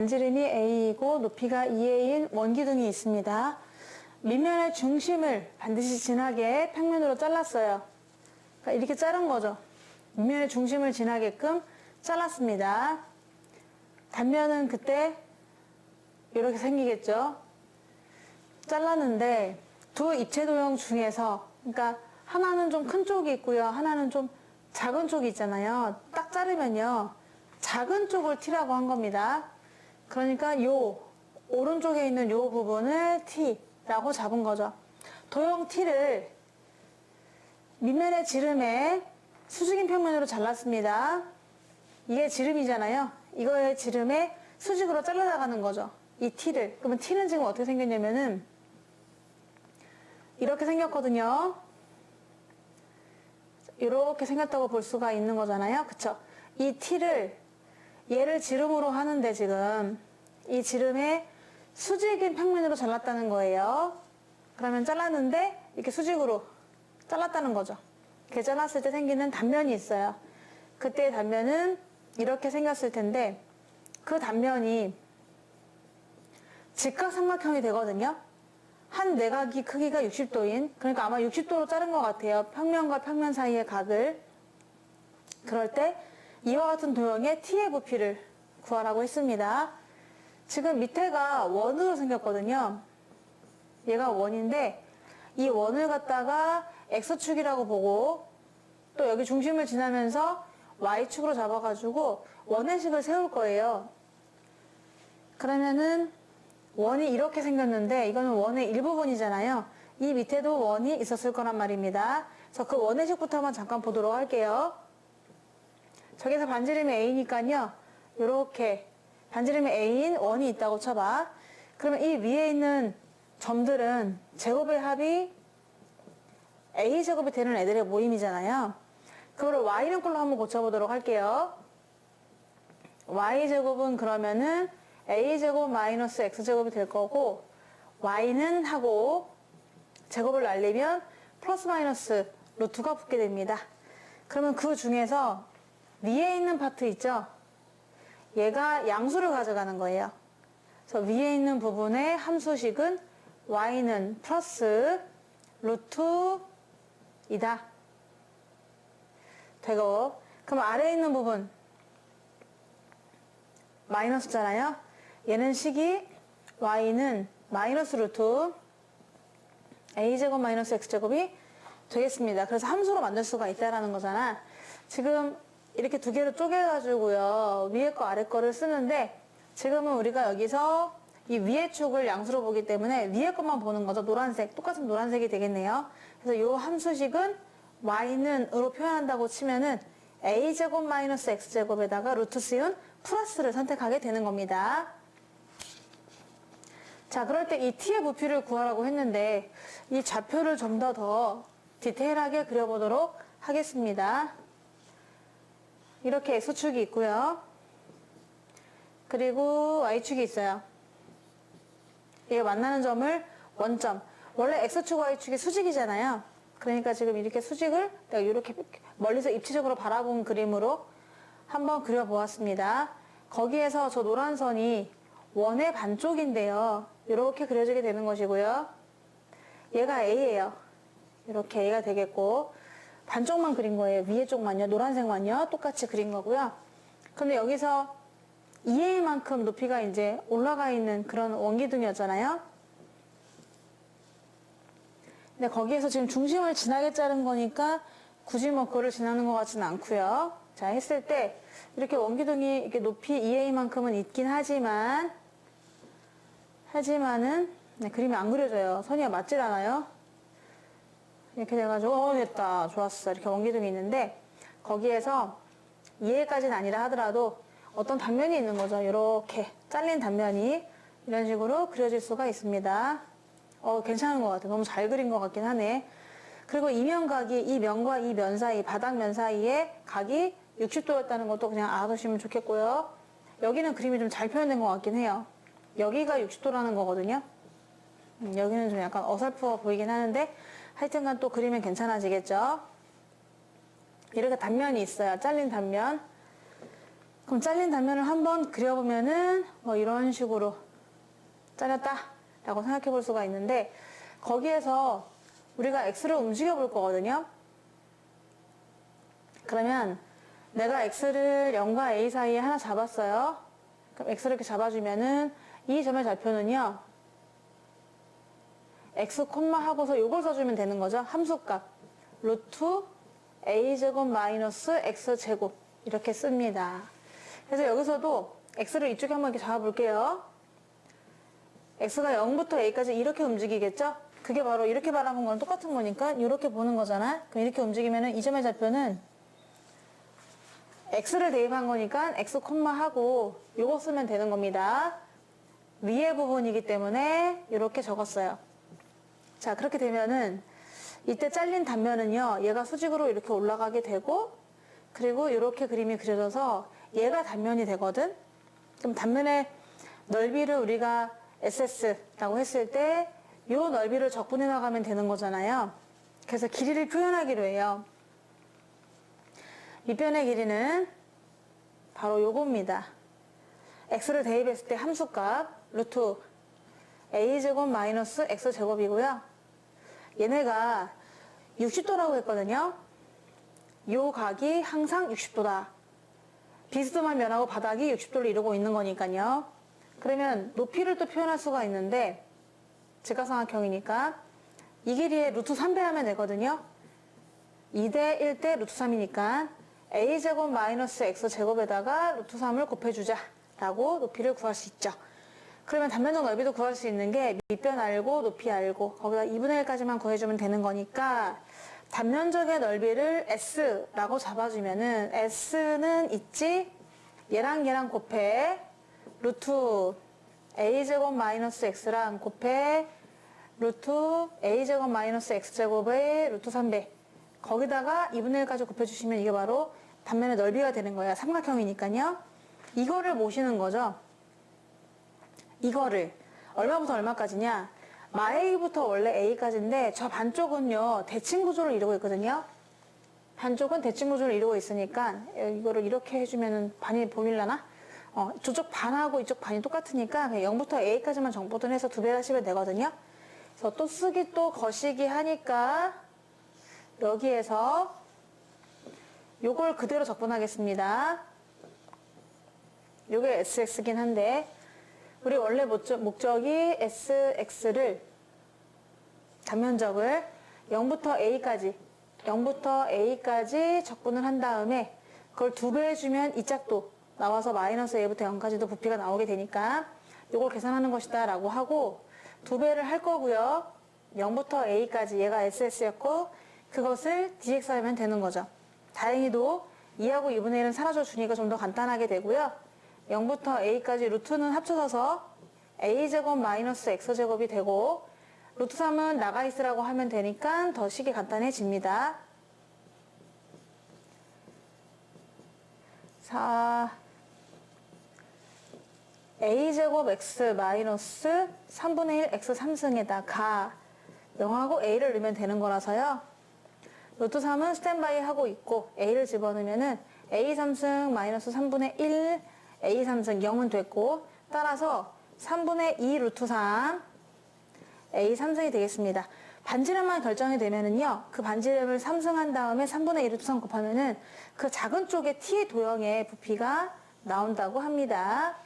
반지름이 A이고 높이가 2A인 원기둥이 있습니다. 밑면의 중심을 반드시 진하게 평면으로 잘랐어요. 그러니까 이렇게 자른 거죠. 밑면의 중심을 지나게끔 잘랐습니다. 단면은 그때 이렇게 생기겠죠. 잘랐는데 두 입체 도형 중에서 그러니까 하나는 좀 큰 쪽이 있고요. 하나는 좀 작은 쪽이 있잖아요. 딱 자르면요. 작은 쪽을 T라고 한 겁니다. 그러니까 요 오른쪽에 있는 요 부분을 T라고 잡은 거죠. 도형 T를 밑면의 지름에 수직인 평면으로 잘랐습니다. 이게 지름이잖아요. 이거의 지름에 수직으로 잘라나가는 거죠. 이 T를. 그러면 T는 지금 어떻게 생겼냐면은 이렇게 생겼거든요. 이렇게 생겼다고 볼 수가 있는 거잖아요. 그쵸? 이 T를 얘를 지름으로 하는데 지금 이 지름에 수직인 평면으로 잘랐다는 거예요. 그러면 잘랐는데 이렇게 수직으로 잘랐다는 거죠. 이렇게 잘랐을 때 생기는 단면이 있어요. 그때의 단면은 이렇게 생겼을 텐데 그 단면이 직각삼각형이 되거든요. 한 내각이 크기가 60도인 그러니까 아마 60도로 자른 것 같아요. 평면과 평면 사이의 각을 그럴 때 이와 같은 도형의 부피를 구하라고 했습니다. 지금 밑에가 원으로 생겼거든요. 얘가 원인데 이 원을 갖다가 X축이라고 보고 또 여기 중심을 지나면서 Y축으로 잡아가지고 원의 식을 세울 거예요. 그러면은 원이 이렇게 생겼는데 이거는 원의 일부분이잖아요. 이 밑에도 원이 있었을 거란 말입니다. 그래서 그 원의 식부터 한번 잠깐 보도록 할게요. 저기서 반지름이 A니까요. 이렇게 반지름이 A인 원이 있다고 쳐봐. 그러면 이 위에 있는 점들은 제곱의 합이 A 제곱이 되는 애들의 모임이잖아요. 그거를 Y는 걸로 한번 고쳐보도록 할게요. Y 제곱은 그러면은 A 제곱 마이너스 X 제곱이 될 거고 Y는 하고 제곱을 날리면 플러스 마이너스 루트가 붙게 됩니다. 그러면 그 중에서 위에 있는 파트 있죠? 얘가 양수를 가져가는 거예요. 그래서 위에 있는 부분의 함수식은 y는 플러스 루트 이다. 되고 그럼 아래에 있는 부분 마이너스잖아요. 얘는 식이 y는 마이너스 루트 a제곱 마이너스 x제곱이 되겠습니다. 그래서 함수로 만들 수가 있다라는 거잖아. 지금 이렇게 두 개로 쪼개가지고요. 위에 거 아래 거를 쓰는데 지금은 우리가 여기서 이 위에 축을 양수로 보기 때문에 위에 것만 보는 거죠. 노란색. 똑같은 노란색이 되겠네요. 그래서 이 함수식은 y는 으로 표현한다고 치면은 a제곱 마이너스 x제곱에다가 루트 씌운 플러스를 선택하게 되는 겁니다. 자, 그럴 때 이 t의 부피를 구하라고 했는데 이 좌표를 좀 더더 디테일하게 그려보도록 하겠습니다. 이렇게 x축이 있고요. 그리고 y축이 있어요. 얘가 만나는 점을 원점. 원래 x축, y축이 수직이잖아요. 그러니까 지금 이렇게 수직을 내가 이렇게 멀리서 입체적으로 바라본 그림으로 한번 그려보았습니다. 거기에서 저 노란 선이 원의 반쪽인데요. 이렇게 그려지게 되는 것이고요. 얘가 A예요. 이렇게 A가 되겠고 반쪽만 그린 거예요. 위에 쪽만요. 노란색만요. 똑같이 그린 거고요. 근데 여기서 2A만큼 높이가 이제 올라가 있는 그런 원기둥이었잖아요. 근데 거기에서 지금 중심을 진하게 자른 거니까 굳이 뭐 그거를 지나는 것 같지는 않고요. 자 했을 때 이렇게 원기둥이 이렇게 높이 2A만큼은 있긴 하지만 하지만은 네, 그림이 안 그려져요. 선이가 맞질 않아요. 이렇게 돼가지고 어 됐다 좋았어 이렇게 원기둥이 있는데 거기에서 2A까지는 아니라 하더라도 어떤 단면이 있는 거죠. 이렇게 잘린 단면이 이런 식으로 그려질 수가 있습니다. 어, 괜찮은 것 같아. 너무 잘 그린 것 같긴 하네. 그리고 이 면각이 이 면과 이 면 사이, 바닥면 사이에 각이 60도였다는 것도 그냥 알아두시면 좋겠고요. 여기는 그림이 좀 잘 표현된 것 같긴 해요. 여기가 60도라는 거거든요. 음, 여기는 좀 약간 어설프어 보이긴 하는데 하여튼간 또 그리면 괜찮아지겠죠. 이렇게 단면이 있어요. 잘린 단면. 그럼 잘린 단면을 한번 그려보면은 뭐 이런 식으로 잘렸다 라고 생각해 볼 수가 있는데 거기에서 우리가 x를 움직여 볼 거거든요. 그러면 내가 x를 0과 a 사이에 하나 잡았어요. 그럼 x를 이렇게 잡아주면은 이 점의 좌표는요. X 콤마 하고서 요걸 써주면 되는 거죠. 함수값 루트 a제곱 마이너스 x제곱 이렇게 씁니다. 그래서 여기서도 x를 이쪽에 한번 이렇게 잡아볼게요. x가 0부터 a까지 이렇게 움직이겠죠? 그게 바로 이렇게 바라본 거랑 똑같은 거니까 이렇게 보는 거잖아. 그럼 이렇게 움직이면은 이 점의 좌표는 x를 대입한 거니까 x 콤마 하고 요거 쓰면 되는 겁니다. 위의 부분이기 때문에 이렇게 적었어요. 자, 그렇게 되면은 이때 잘린 단면은요. 얘가 수직으로 이렇게 올라가게 되고 그리고 이렇게 그림이 그려져서 얘가 단면이 되거든. 그럼 단면의 넓이를 우리가 SS라고 했을 때 이 넓이를 적분해 나가면 되는 거잖아요. 그래서 길이를 표현하기로 해요. 밑변의 길이는 바로 요겁니다. x를 대입했을 때 함수값 루트 a제곱 마이너스 x제곱이고요. 얘네가 60도라고 했거든요. 요 각이 항상 60도다. 비스듬한 면하고 바닥이 60도를 이루고 있는 거니까요. 그러면 높이를 또 표현할 수가 있는데 직각삼각형이니까 이 길이에 루트 3배 하면 되거든요. 2대 1대 루트 3이니까 a제곱 마이너스 x제곱에다가 루트 3을 곱해주자 라고 높이를 구할 수 있죠. 그러면 단면적 넓이도 구할 수 있는 게 밑변 알고 높이 알고 거기다 2분의 1까지만 구해주면 되는 거니까 단면적의 넓이를 s라고 잡아주면은 s는 있지 얘랑 얘랑 곱해 루트 a제곱 마이너스 x랑 곱해 루트 a제곱 마이너스 x제곱의 루트 3배 거기다가 2분의 1까지 곱해주시면 이게 바로 단면의 넓이가 되는 거야. 삼각형이니까요. 이거를 모시는 거죠. 이거를 얼마부터 얼마까지냐? 마A부터 원래 A까지인데 저 반쪽은요 대칭 구조를 이루고 있거든요. 반쪽은 대칭 구조를 이루고 있으니까 이거를 이렇게 해주면은 반이 보일라나? 어, 저쪽 반하고 이쪽 반이 똑같으니까 그냥 0부터 A까지만 정보든 해서 두배 하시면 되거든요. 그래서 또 쓰기 또 거시기 하니까 여기에서 요걸 그대로 적분하겠습니다. 요게 SX긴 한데 우리 원래 목적, 목적이 SX를 단면적을 0부터 A까지 0부터 A까지 적분을 한 다음에 그걸 두 배 해주면 이 짝도 나와서 마이너스 A부터 0까지도 부피가 나오게 되니까 요걸 계산하는 것이다 라고 하고 두 배를 할 거고요. 0부터 A까지 얘가 SS였고 그것을 DX 하면 되는 거죠. 다행히도 2하고 2분의 1은 사라져 주니까 좀 더 간단하게 되고요 0부터 A까지 루트는 합쳐져서 A제곱 마이너스 X제곱이 되고 루트 3은 나가 있으라고 하면 되니까 더 식이 간단해집니다. 4 A제곱 X 마이너스 3분의 1 X 3승에다가 0하고 A를 넣으면 되는 거라서요. 루트 3은 스탠바이 하고 있고 A를 집어넣으면 은 A 3승 마이너스 3분의 1 A 3승 0은 됐고 따라서 3분의 2 루트 3 A 3승이 되겠습니다. 반지름만 결정이 되면은요, 그 반지름을 3승한 다음에 3분의 2 루트 3 곱하면은 그 작은 쪽에 T의 도형의 부피가 나온다고 합니다.